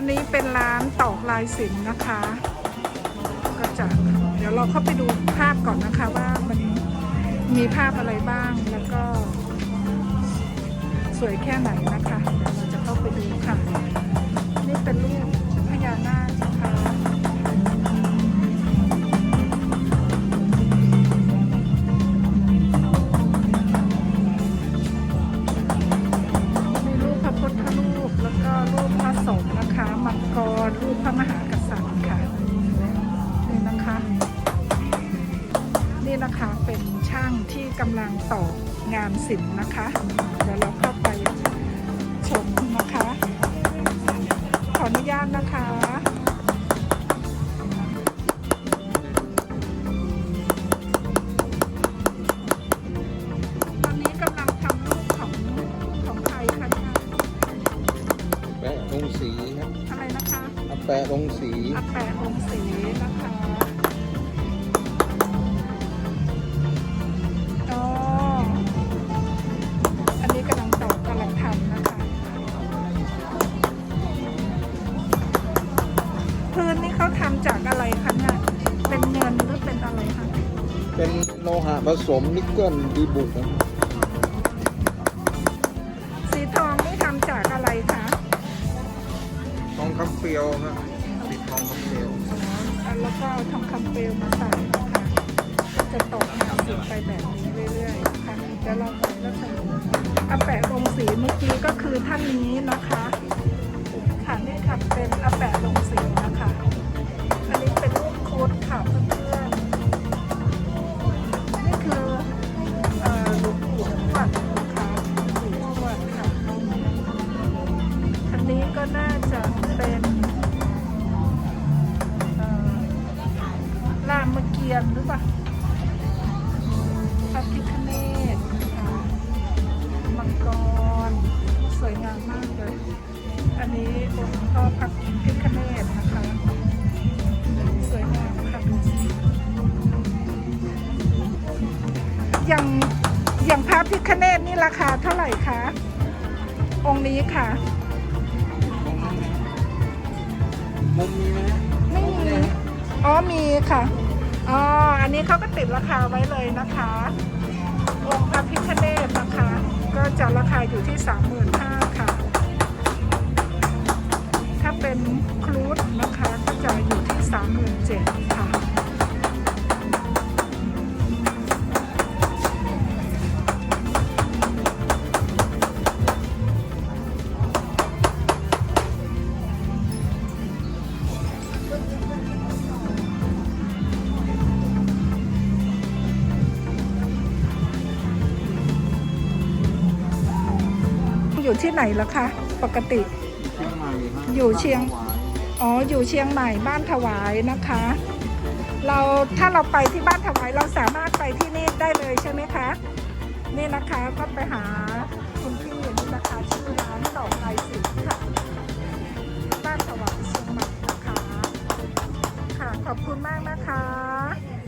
อันนี้เป็นร้านตอกลายสินนะคะ ก็จะเดี๋ยวเราเข้าไปดูภาพก่อนนะคะว่ามันมีภาพอะไรบ้างแล้วก็สวยแค่ไหนนะคะ นี่นะคะ เป็นช่างที่กำลังต่องานศิลป์นะคะ เดี๋ยวเราเข้าไปชมนะคะ ขออนุญาตนะคะตอนนี้กำลังทำรูปของของใครคะเนี่ยแปะลงสีครับอะไรนะคะเอาแปะลงสีอัปแปะองค์สีนะคะ พื้นนี่เขาทำจากอะไรคะเนี่ยเป็นเงินหรือเป็นอะไรคะเป็นโลหะผสมนิกเกิลดีบุกครับสีทองนี่ทำจากอะไรคะทองคำเปรียวครับติดทองคำเปรียวอ๋อแล้วก็ทองคำเปลวมาใส่นะคะก็จะตกแนวสีไปแบบนี้เรื่อยๆนะคะเดี๋ยวเราไปแล้วจะอาแปะลงสีเมื่อกี้ก็คือท่านนี้นะคะค่ะ ก็น่าจะเป็นรามเกียรติหรือเปล่าพระพิฆเนศค่ะมังกร สวยงามมากเลย อันนี้องค์พ่อพระพิฆเนศนะคะ สวยงามค่ะอย่างอย่างพระพิฆเนศนี่ราคาเท่าไหร่คะ องค์นี้ค่ะ มุมมีไหมไม่มี อ๋อมีค่ะ อ๋อ อันนี้เขาก็ติดราคาไว้เลยนะคะ องค์พระพิฆเนศนะคะ ก็จะราคาอยู่ที่สามหมื่น อยู่ที่ไหนล่ะคะ ปกติเชียงใหม่ฮะอยู่เชียง อ๋อ อยู่เชียงใหม่บ้านถวายนะคะ เราถ้าเราไปที่บ้านถวายเราสามารถไปที่นี่ได้เลยใช่ไหมคะ นี่นะคะก็ไปหาคุณพี่นี่นะคะชื่อร้านดอกไม้สีค่ะ